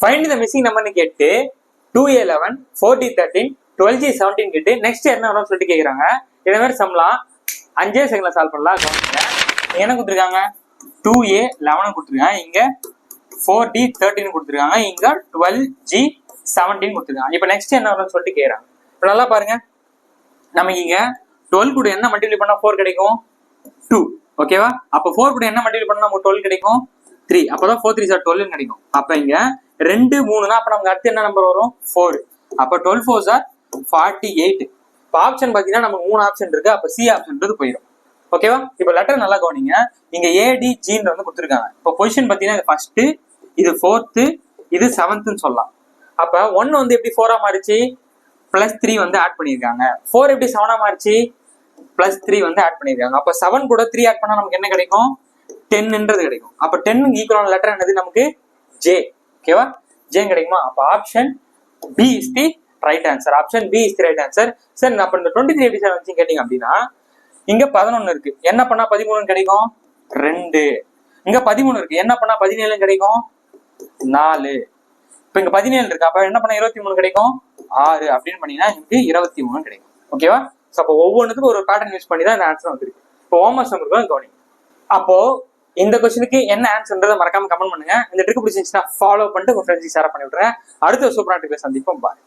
Find the missing நம்பர்னு கேட்டு two A eleven four D thirteen twelve G seventeen கேட்டு next என்ன வரும்னு சொல்லிட்டு கேட்குறாங்க இதே மாதிரி சம்லாம் அஞ்சே செகண்ட்ல சால்வ் பண்ணலாம். கவனிங்க என்ன கொடுத்துருக்காங்க? டூ ஏ லெவன் கொடுத்துருக்காங்க. இங்கே ஃபோர் டி தேர்ட்டின் கொடுத்துருக்காங்க. இங்கே டுவெல் ஜி செவன்டீன் கொடுத்துருக்காங்க. இப்போ நெக்ஸ்ட் என்ன வரும்னு சொல்லிட்டு கேட்குறாங்க இப்போ நல்லா பாருங்க. நமக்கு இங்கே டுவெல் கூட என்ன மல்டிப்ளை பண்ணால் ஃபோர் கிடைக்கும்? டூ ஓகேவா அப்போ ஃபோர் கூட என்ன மல்டிப்ளை பண்ணால் நமக்கு டுவெல் கிடைக்கும்? த்ரீ அப்போ தான் ஃபோர் த்ரீ சார் டுவெல்னு கிடைக்கும். அப்போ இங்கே ரெண்டு மூணுனா அப்ப நமக்கு அடுத்து என்ன நம்பர் வரும்? ஃபோர் அப்ப twelve four sir forty eight இப்போ ஆப்ஷன் பாத்தீங்கன்னா நமக்கு மூணு ஆப்ஷன் இருக்கு. அப்ப சி ஆப்ஷன்றது போயிடும். ஓகேவா இப்போ லெட்டர் நல்லா கவனிங்க. இங்க ஏடி ஜின்னு வந்து கொடுத்துருக்காங்க. இப்போ பொசிஷன் பாத்தீங்கன்னா ஃபர்ஸ்ட் இது ஃபோர்த்து இது செவன்த்னு சொல்லலாம். அப்ப ஒன் வந்து எப்படி ஃபோரா மாறிச்சு? பிளஸ் த்ரீ வந்து ஆட் பண்ணியிருக்காங்க. ஃபோர் எப்படி செவனா மாறிச்சு? பிளஸ் த்ரீ வந்து ஆட் பண்ணியிருக்காங்க. அப்ப செவன் கூட த்ரீ ஆட் பண்ணா நமக்கு என்ன கிடைக்கும்? டென்ன்றது கிடைக்கும். அப்ப டென்னுக்கு ஈக்குவலான லெட்டர் என்னது? நமக்கு ஜே ஓகேவா ஜே கிடைக்குமா? அப்போ option B is the right answer option B is the right answer sir அப்ப இந்த டுவெண்ட்டி த்ரீ எப்படி சார் வந்து கேட்டீங்க அப்படின்னா இங்க பதினொன்னு இருக்கு. என்ன பண்ணா பதிமூணு கிடைக்கும்? ரெண்டு. இங்க பதிமூணு இருக்கு. என்ன பண்ணா பதினேழு கிடைக்கும்? நாலு. இப்ப இங்க பதினேழு இருக்கு. அப்ப என்ன பண்ணா இருபத்தி மூணு கிடைக்கும்? ஆறு. அப்படின்னு பண்ணீங்கன்னா இங்க இருபத்தி மூணு கிடைக்கும். ஓகேவா ஸோ அப்போ ஒவ்வொன்றுத்துக்கும் ஒரு பேட்டர்ன் யூஸ் பண்ணி தான் இந்த ஆன்சர் வந்துருக்கு. இப்போ ஹோம்ஒர்க் நம்பருக்கு கவனிங்க. அப்போ இந்த கொஸ்டினுக்கு என்ன ஆன்சர்ன்றதை மறக்காம கமெண்ட் பண்ணுங்க. இந்த ட்ரிக் பிடிச்சிருந்துச்சுன்னா ஃபாலோ பண்ணிட்டு உங்க ஃப்ரெண்ட்ஸ் ஷேர் பண்ணி விடுறேன் அடுத்த சூப்பரான ட்ரிக்ல சந்திப்போம். பாய்